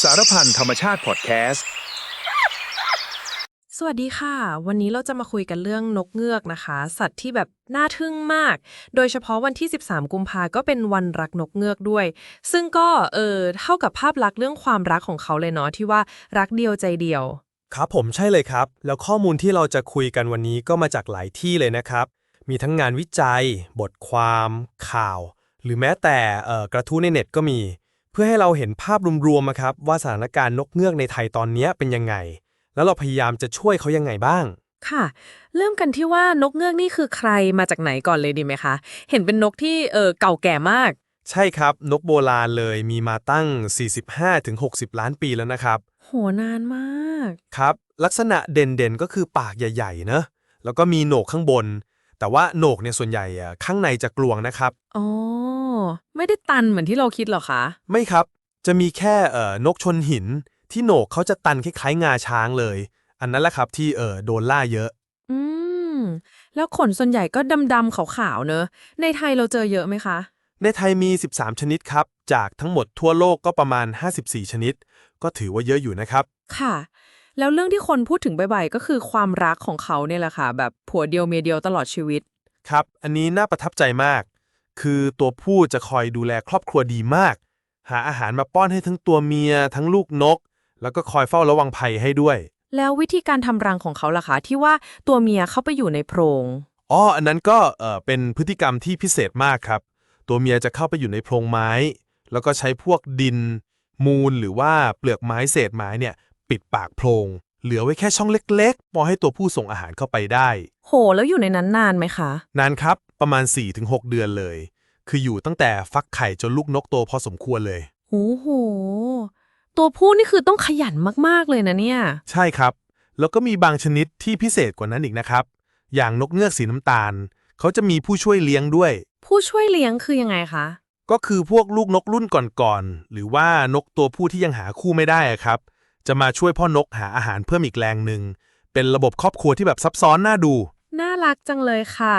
สารพันธรรมชาติพอดแคสต์ สวัสดีค่ะ วันนี้เราจะมาคุยกันเรื่องนกเงือกนะคะ สัตว์ที่แบบน่าทึ่งมาก โดยเฉพาะวันที่ 13 กุมภาก็เป็นวันรักนกเงือกด้วย ซึ่งก็เออเท่ากับภาพลักษณ์เรื่องความรักของเขาเลยเนาะที่ว่ารักเดียวใจเดียว ครับผมใช่เลยครับ แล้วข้อมูลที่เราจะคุยกันวันนี้ก็มาจากหลายที่เลยนะครับ มีทั้งงานวิจัย บทความ ข่าว หรือแม้แต่เอ่อกระทู้ในเน็ตก็มี เพื่อให้เราเห็นภาพรวมๆอะครับว่าสถานการณ์นกเงือกในไทยตอนเนี้ยเป็นยังไง แล้วเราพยายามจะช่วยเขายังไงบ้าง ค่ะ เริ่มกันที่ว่านกเงือกนี่คือใครมาจากไหนก่อนเลยดีไหมคะ เห็นเป็นนกที่เออเก่าแก่มาก ใช่ครับ นกโบราณเลยมีมาตั้ง 45-60 ล้านปีแล้วนะครับ โหนานมาก ครับ ลักษณะเด่นๆก็คือปากใหญ่ๆเนอะแล้วก็มีโหนกข้างบน แต่ว่าโหนกเนี่ยส่วนใหญ่อะข้างในจะกลวงนะครับ อ๋อ ไม่ได้ตันเหมือนที่เราคิดหรอคะ ไม่ครับ จะมีแค่เอ่อนกชนหิน ที่โหนกเขาจะตันคล้ายๆงาช้างเลย อันนั้นแหละครับที่เออโดนล่าเยอะ อืม แล้วขนส่วนใหญ่ก็ดำๆขาวๆเนอะ ในไทยเราเจอเยอะไหมคะ ในไทยมี 13 ชนิดครับ จากทั้งหมดทั่วโลกก็ประมาณ 54 ชนิด ก็ถือว่าเยอะอยู่นะครับ ค่ะ แล้วเรื่องที่คนพูดถึงบ่อยๆก็คือความรักของเขาเนี่ยแหละค่ะ แบบผัวเดียวเมียเดียวตลอดชีวิต ครับ อันนี้น่าประทับใจมาก คือตัวผู้จะคอยดูแลครอบครัวดีมาก หาอาหารมาป้อนให้ทั้งตัวเมีย ทั้งลูกนก แล้วก็คอยเฝ้าระวังภัยให้ด้วย แล้ววิธีการทำรังของเขาล่ะคะที่ว่าตัวเมียเข้าไปอยู่ในโพรงอ๋ออันนั้นก็เออเป็นพฤติกรรมที่พิเศษมากครับ ตัวเมียจะเข้าไปอยู่ในโพรงไม้ แล้วก็ใช้พวกดิน มูลหรือว่าเปลือกไม้เศษไม้เนี่ย ปิดปากโพรง เหลือไว้แค่ช่องเล็กๆ พอให้ตัวผู้ส่งอาหารเข้าไปได้ โห แล้วอยู่ในนั้นนานไหมคะ นานครับ ประมาณ 4-6 เดือนเลย คืออยู่ตั้งแต่ฟักไข่จนลูกนกโตพอสมควรเลย โอ้โห ตัวผู้นี่คือต้องขยันมากๆเลยนะเนี่ย ใช่ครับ แล้วก็มีบางชนิดที่พิเศษกว่านั้นอีกนะครับ อย่างนกเงือกสีน้ำตาล เขาจะมีผู้ช่วยเลี้ยงด้วย ผู้ช่วยเลี้ยงคือยังไงคะ ก็คือพวกลูกนกรุ่นก่อนๆ หรือว่านกตัวผู้ที่ยังหาคู่ไม่ได้อะครับ จะมาช่วยพ่อนกหาอาหารเพิ่มอีกแรงหนึ่ง เป็นระบบครอบครัวที่แบบซับซ้อนน่าดู น่ารักจังเลยค่ะ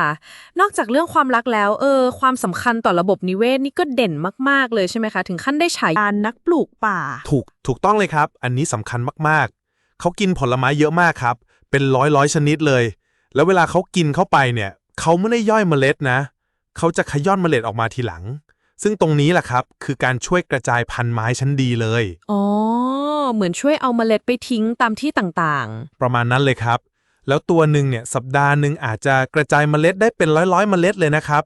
นอกจากเรื่องความรักแล้ว เออ ความสำคัญต่อระบบนิเวศนี่ก็เด่นมาก ๆ เลยใช่ไหมคะ ถึงขั้นได้ฉายานักปลูกป่า ถูกถูกต้องเลยครับ อันนี้สำคัญมากๆ เขากินผลไม้เยอะมากครับ เป็นร้อยร้อยชนิดเลย แล้วเวลาเขากินเข้าไปเนี่ย เขาไม่ได้ย่อยเมล็ดนะ เขาจะขย้อนเมล็ดออกมาทีหลัง ซึ่งตรงนี้แหละครับ คือการช่วยกระจายพันธุ์ไม้ชั้นดีเลย อ๋อ เหมือนช่วยเอาเมล็ดไปทิ้งตามที่ต่างประมาณนั้นเลยครับ แล้วตัวหนึ่งเนี่ยสัปดาห์หนึ่งอาจจะกระจายเมล็ดได้เป็นร้อยร้อยๆเมล็ดเลยนะครับ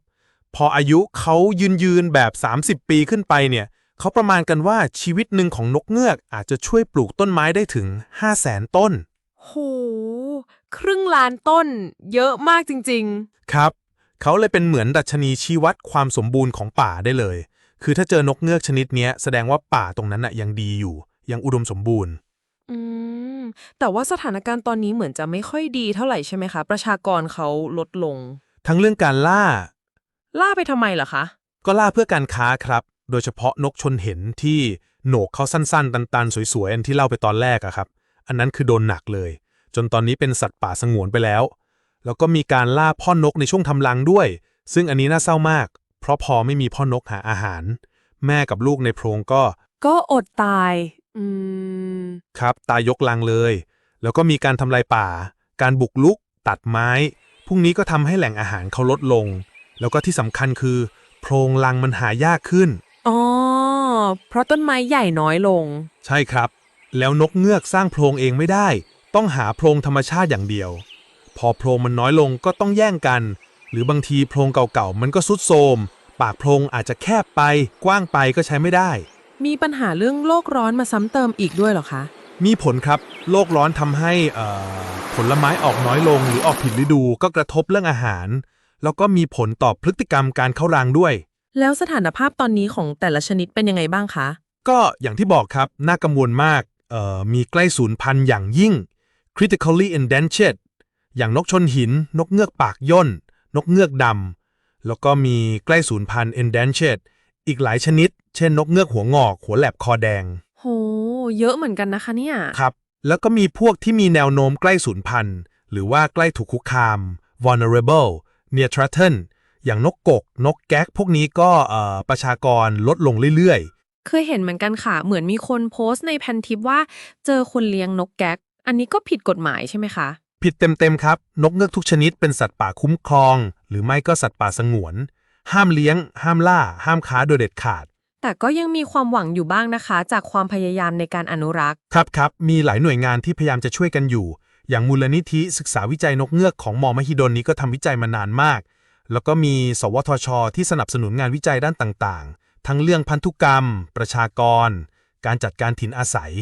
พออายุเขายืนยืนๆแบบ 30 ปีขึ้นไปเนี่ยเขาประมาณกันว่าชีวิตหนึ่งของนกเงือกอาจจะช่วยปลูกต้นไม้ได้ถึง 5 0 0แสนต้น ๆโห ครึ่งล้านต้น เยอะมากจริง ครับ เขาเลยเป็นเหมือนดัชนีชี้วัดความสมบูรณ์ของป่าได้เลย คือถ้าเจอนกเงือกชนิดเนี้ยแสดงว่าป่าตรงนั้นน่ะยังดีอยู่ ยังอุดมสมบูรณ์ๆอืม แต่ว่าสถานการณ์ตอนนี้เหมือนจะไม่ค่อยดีเท่าไหร่ใช่ไหมคะ ประชากรเขาลดลง ทั้งเรื่องการล่า ล่าไปทำไมเหรอคะ ก็ล่าเพื่อการค้าครับ โดยเฉพาะนกชนเห็นที่โหนกเขาสั้นๆ ตันๆ สวยๆ อันที่เล่าไปตอนแรกอะครับ อันนั้นคือโดนหนักเลย จนตอนนี้เป็นสัตว์ป่าสงวนไปแล้ว แล้วก็มีการล่าพ่อนกในช่วงทำรังด้วย ซึ่งอันนี้น่าเศร้ามาก เพราะพอไม่มีพ่อนกหาอาหาร แม่กับลูกในโพรงก็ ก็อดตาย อืม ครับตายยกลังเลย แล้วก็มีการทำลายป่า การบุกลุก ตัดไม้ พวกนี้ก็ทำให้แหล่งอาหารเขาลดลง แล้วก็ที่สำคัญคือ โพรงรังมันหายากขึ้น อ๋อ เพราะต้นไม้ใหญ่น้อยลง ใช่ครับ แล้วนกเงือกสร้างโพรงเองไม่ได้ ต้องหาโพรงธรรมชาติอย่างเดียว พอโพรงมันน้อยลงก็ต้องแย่งกัน หรือบางทีโพรงเก่าๆมันก็สุดโทรมปากโพรงอาจจะแคบไป กว้างไปก็ใช้ไม่ได้ มีปัญหาเรื่องโลกร้อนมาซ้ำเติมอีกด้วยเหรอคะ มีผลครับ โลกร้อนทำให้เอ่อผลไม้ออกน้อยลงหรือออกผิดฤดูก็กระทบเรื่องอาหาร แล้วก็มีผลต่อพฤติกรรมการเข้ารังด้วย แล้วสถานภาพตอนนี้ของแต่ละชนิดเป็นยังไงบ้างคะ ก็อย่างที่บอกครับ น่ากังวลมากเอ่อมีใกล้สูญพันธุ์อย่างยิ่ง critically endangered อย่างนกชนหิน นกเงือกปากย่น นกเงือกดำ แล้วก็มีใกล้สูญพันธุ์ endangered อีกหลายชนิด เช่นนกเงือกหัวงอก หัวแหลบคอแดง โห เยอะเหมือนกันนะคะเนี่ย ครับ แล้วก็มีพวกที่มีแนวโน้มใกล้สูญพันธุ์ หรือว่าใกล้ถูกคุกคาม vulnerable near threatened อย่างนกกก นกแก๊ก พวกนี้ก็เอ่อประชากรลดลงเรื่อยเคยเห็นเหมือนกันค่ะ เหมือนมีคนโพสต์ในแพนทิปว่า เจอคนเลี้ยงนกแก๊ก อันนี้ก็ผิดกฎหมายใช่ไหมคะ ผิดเต็มๆครับ นกเงือกทุกชนิดเป็นสัตว์ป่าคุ้มครอง หรือไม่ก็สัตว์ป่าสงวน ห้ามเลี้ยง ห้ามล่า ห้ามค้าโดยเด็ดขาด แต่ก็ยังมีความหวังอยู่บ้างนะคะ จากความพยายามในการอนุรักษ์ ครับครับ มีหลายหน่วยงานที่พยายามจะช่วยกันอยู่ อย่างมูลนิธิศึกษาวิจัยนกเงือกของมอมหิดลนี้ก็ทำวิจัยมานานมาก แล้วก็มีสวทช ที่สนับสนุนงานวิจัยด้านต่างๆ ทั้งเรื่องพันธุกรรม ประชากร การจัดการถิ่นอาศัย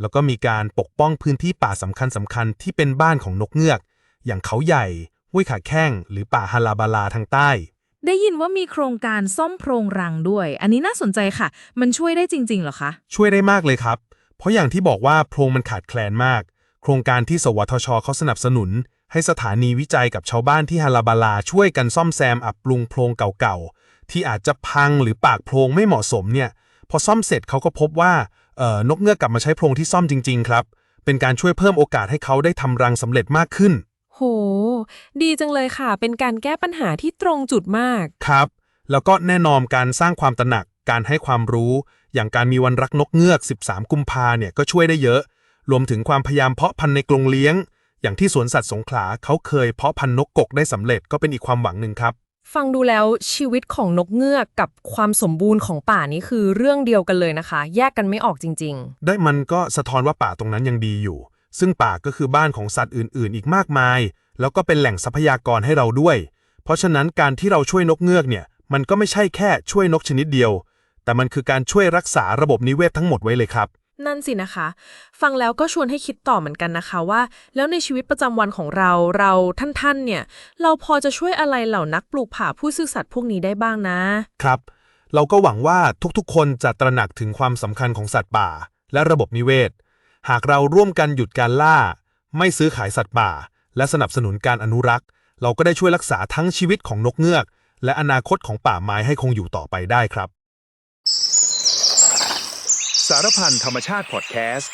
แล้วก็มีการปกป้องพื้นที่ป่าสำคัญสำคัญๆที่เป็นบ้านของนกเงือก อย่างเขาใหญ่ห้วยขาแข้ง หรือป่าฮาลาบาลาทางใต้ ได้ยินว่ามีโครงการซ่อมโพรงรังด้วย อันนี้น่าสนใจค่ะ มันช่วยได้จริงๆเหรอคะ ช่วยได้มากเลยครับ เพราะอย่างที่บอกว่าโพรงมันขาดแคลนมาก โครงการที่สวทชเขาสนับสนุน ให้สถานีวิจัยกับชาวบ้านที่ฮาลาบาลาช่วยกันซ่อมแซมอับปรุงโพรงเก่าๆที่อาจจะพังหรือปากโพรงไม่เหมาะสมเนี่ย พอซ่อมเสร็จเขาก็พบว่าเอ่อ นกเงือกกลับมาใช้โพรงที่ซ่อมจริง ๆ ครับ เป็นการช่วยเพิ่มโอกาสให้เขาได้ทำรังสำเร็จมากขึ้น โห ดีจังเลยค่ะ เป็นการแก้ปัญหาที่ตรงจุดมาก ครับ แล้วก็แน่นอนการสร้างความตระหนัก การให้ความรู้ อย่างการมีวันรักนกเงือก 13 กุมภาเนี่ยก็ช่วยได้เยอะ รวมถึงความพยายามเพาะพันธุ์ในกรงเลี้ยง อย่างที่สวนสัตว์สงขลาเขาเคยเพาะพันธุ์นกกกได้สำเร็จก็เป็นอีกความหวังหนึ่งครับ ฟังดูแล้วชีวิตของนกเงือกกับความสมบูรณ์ของป่านี้คือเรื่องเดียวกันเลยนะคะ แยกกันไม่ออกจริง ๆ ได้มันก็สะท้อนว่าป่าตรงนั้นยังดีอยู่ ซึ่งป่าก็คือบ้านของสัตว์อื่น ๆ อีกมากมาย แล้วก็เป็นแหล่งทรัพยากรให้เราด้วย เพราะฉะนั้นการที่เราช่วยนกเงือกเนี่ย มันก็ไม่ใช่แค่ช่วยนกชนิดเดียว แต่มันคือการช่วยรักษาระบบนิเวศทั้งหมดไว้เลยครับ นั่นสินะคะ ฟังแล้วก็ชวนให้คิดต่อเหมือนกันนะคะว่า แล้วในชีวิตประจำวันของเราเราท่านๆเนี่ย เราพอจะช่วยอะไรเหล่านักปลูกป่าผู้ซื่อสัตย์พวกนี้ได้บ้างนะ ครับ เราก็หวังว่าทุกๆ คนจะตระหนักถึงความสำคัญของสัตว์ป่า และระบบนิเวศ หากเราร่วมกันหยุดการล่า ไม่ซื้อขายสัตว์ป่า และสนับสนุนการอนุรักษ์ เราก็ได้ช่วยรักษาทั้งชีวิตของนกเงือก และอนาคตของป่าไม้ให้คงอยู่ต่อไปได้ครับ สารพันธรรมชาติพอดแคสต์